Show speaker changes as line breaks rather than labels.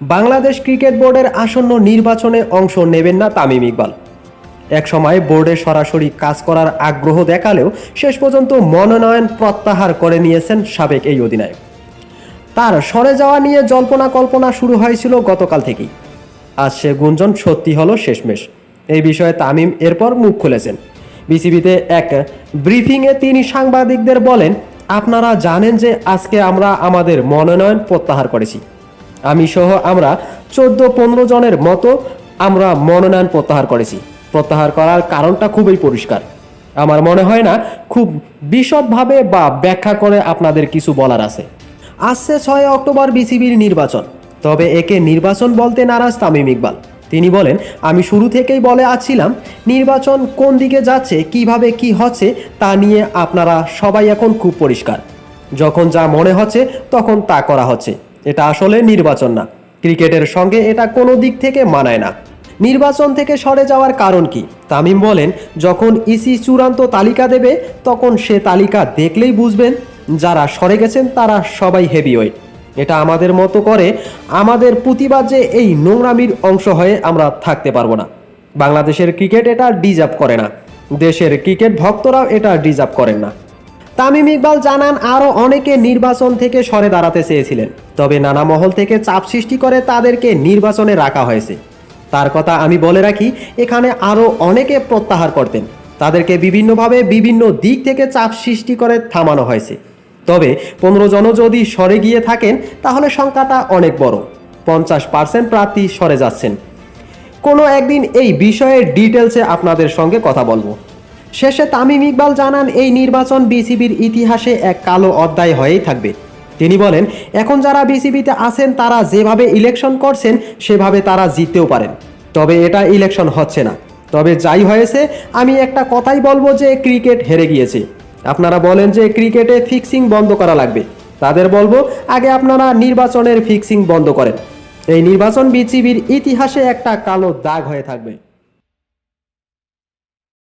Bangladesh cricket বোর্ডের আসন্ন নির্বাচনে অংশ নেবেন না তামিম ইকবাল। একসময় বোর্ডে সরাসরি কাজ করার আগ্রহ দেখালেও শেষ পর্যন্ত মনোনয়ন প্রত্যাহার করে নিয়েছেন সাবেক এই অধিনায়ক। তার সরে যাওয়া নিয়ে জল্পনা কল্পনা শুরু হয়েছিল গতকাল থেকেই। আজ সে গুঞ্জন সত্যি হলো শেষমেশ। এই বিষয়ে তামিম এরপর মুখ খুলেছেন। বিসিবিতে এক ব্রিফিংয়ে তিনি সাংবাদিকদের বলেন, আপনারা জানেন যে আজকে আমরা আমাদের মনোনয়ন প্রত্যাহার করেছি। আমি সহ আমরা চোদ্দ পনেরো জনের মতো আমরা মনোনয়ন প্রত্যাহার করেছি। প্রত্যাহার করার কারণটা খুবই পরিষ্কার। আমার মনে হয় না খুব বিশদভাবে বা ব্যাখ্যা করে আপনাদের কিছু বলার আছে। আসছে ছয় অক্টোবর বিসিবির নির্বাচন। তবে একে নির্বাচন বলতে নারাজ তামিম ইকবাল। তিনি বলেন, আমি শুরু থেকেই বলে আছিলাম, নির্বাচন কোন দিকে যাচ্ছে, কীভাবে কি হচ্ছে তা নিয়ে আপনারা সবাই এখন খুব পরিষ্কার। যখন যা মনে হচ্ছে, তখন তা করা হচ্ছে। এটা আসলে নির্বাচন না। ক্রিকেটের সঙ্গে এটা কোনো দিক থেকে মানায় না। নির্বাচন থেকে সরে যাওয়ার কারণ কি? তামিম বলেন, যখন ইসি চূড়ান্ত তালিকা দেবে, তখন সে তালিকা দেখলেই বুঝবেন, যারা সরে গেছেন তারা সবাই হেভিওয়েট এটা আমাদের মতো করে আমাদের প্রতিবাদ যে এই নোংরামির অংশ হয়ে আমরা থাকতে পারব না। বাংলাদেশের ক্রিকেট এটা ডিজার্ভ করে না। দেশের ক্রিকেট ভক্তরাও এটা ডিজার্ভ করেন না। তামিম ইকবাল জানান আরও অনেকে নির্বাচন থেকে সরে দাঁড়াতে চেয়েছিলেন। তবে নানা মহল থেকে চাপ সৃষ্টি করে তাদেরকে নির্বাচনে রাখা হয়েছে। তার কথা আমি বলে রাখি, এখানে আরও অনেকে প্রত্যাহার করতেন। তাদেরকে বিভিন্নভাবে বিভিন্ন দিক থেকে চাপ সৃষ্টি করে থামানো হয়েছে। তবে পনেরো জনও যদি সরে গিয়ে থাকেন, তাহলে সংখ্যাটা অনেক বড়। পঞ্চাশ পার্সেন্ট প্রার্থী সরে যাচ্ছেন। কোনো একদিন এই বিষয়ে ডিটেলসে আপনাদের সঙ্গে কথা বলব। শেষে তামিম ইকবাল জানান, এই নির্বাচন বিসিবির ইতিহাসে এক কালো অধ্যায় হয়েই থাকবে। তিনি বলেন, এখন যারা বিসিবিতে আছেন, তারা যেভাবে ইলেকশন করছেন, সেভাবে তারা জিততেও পারেন। তবে এটা ইলেকশন হচ্ছে না। তবে যাই হয়েছে, আমি একটা কথাই বলব যে ক্রিকেট হেরে গিয়েছে। আপনারা বলেন যে ক্রিকেটে ফিক্সিং বন্ধ করা লাগবে। তাদের বলব, আগে আপনারা নির্বাচনের ফিক্সিং বন্ধ করেন। এই নির্বাচন বিসিবির ইতিহাসে একটা কালো দাগ হয়ে থাকবে।